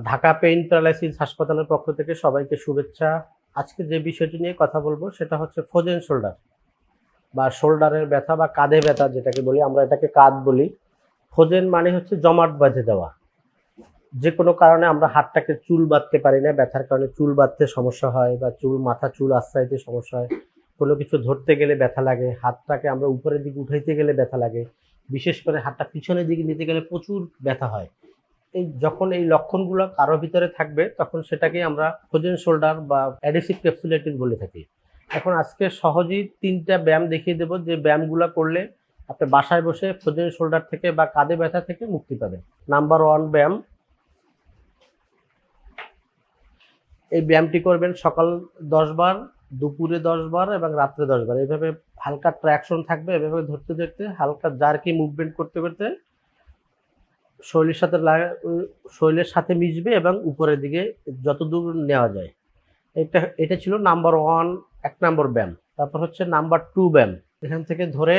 Dhaka pain paralysis হাসপাতালের পক্ষ থেকে সবাইকে শুভেচ্ছা। আজকে যে বিষয়টি নিয়ে কথা বলব সেটা হচ্ছে ফোজেন শোল্ডার বা শোল্ডারের ব্যথা বা কাঁধে ব্যথা যেটাকে বলি, আমরা এটাকে কাঁধ বলি। ফোজেন মানে হচ্ছে জমাট বাঁধে দেওয়া। যে কোনো কারণে আমরা হাতটাকে চুল বাঁধতে পারি না, ব্যথার কারণে চুল বাঁধতে সমস্যা হয় বা চুল, মাথা, চুল আশ্রাইতে সমস্যা হয়। কোনো কিছু ধরতে গেলে ব্যথা লাগে, হাতটাকে আমরা উপরের দিকে উঠাইতে গেলে ব্যথা লাগে। বিশেষ করে হাতটা পিছনের দিকে নিতে গেলে প্রচুর ব্যথা হয়। এই যখন এই লক্ষণগুলো কারও ভিতরে থাকবে, তখন সেটাকে আমরা ফ্রোজেন শোল্ডার বা অ্যাডিসিভ ক্যাপসুলাইটিস বলে থাকি। এখন আজকে সহজেই তিনটা ব্যায়াম দেখিয়ে দেবো, যে ব্যায়ামগুলো করলে আপনি বাসায় বসে ফোজেন শোল্ডার থেকে বা কাঁধে ব্যথা থেকে মুক্তি পাবেন। নাম্বার ওয়ান ব্যায়াম। এই ব্যায়ামটি করবেন সকাল দশ বার, দুপুরে দশ বার এবং রাত্রে দশ বার। এইভাবে হালকা ট্র্যাকশন থাকবে এভাবে ধরতে ধরতে হালকা জার্কি মুভমেন্ট করতে করতে শরীরের সাথে শৈলের সাথে মিশবে এবং উপরের দিকে যতদূর নেওয়া যায়। এটা এটা ছিল নাম্বার ওয়ান এক নম্বর ব্যায়াম তারপর হচ্ছে নাম্বার টু ব্যায়াম এখান থেকে ধরে,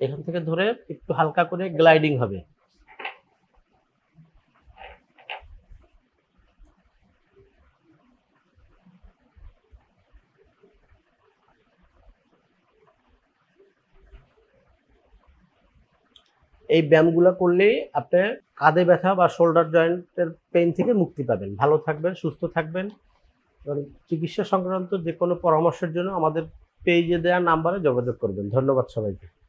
এখান থেকে ধরে একটু হালকা করে গ্লাইডিং হবে। এই ব্যায়ামগুলো করলে আপনি কাঁধে ব্যথা বা শোল্ডার জয়েন্টের পেন থেকে মুক্তি পাবেন। ভালো থাকবেন, সুস্থ থাকবেন। এবং চিকিৎসা সংক্রান্ত যে কোনো পরামর্শের জন্য আমাদের পেজে দেওয়া নাম্বারে যোগাযোগ করবেন। ধন্যবাদ সবাইকে।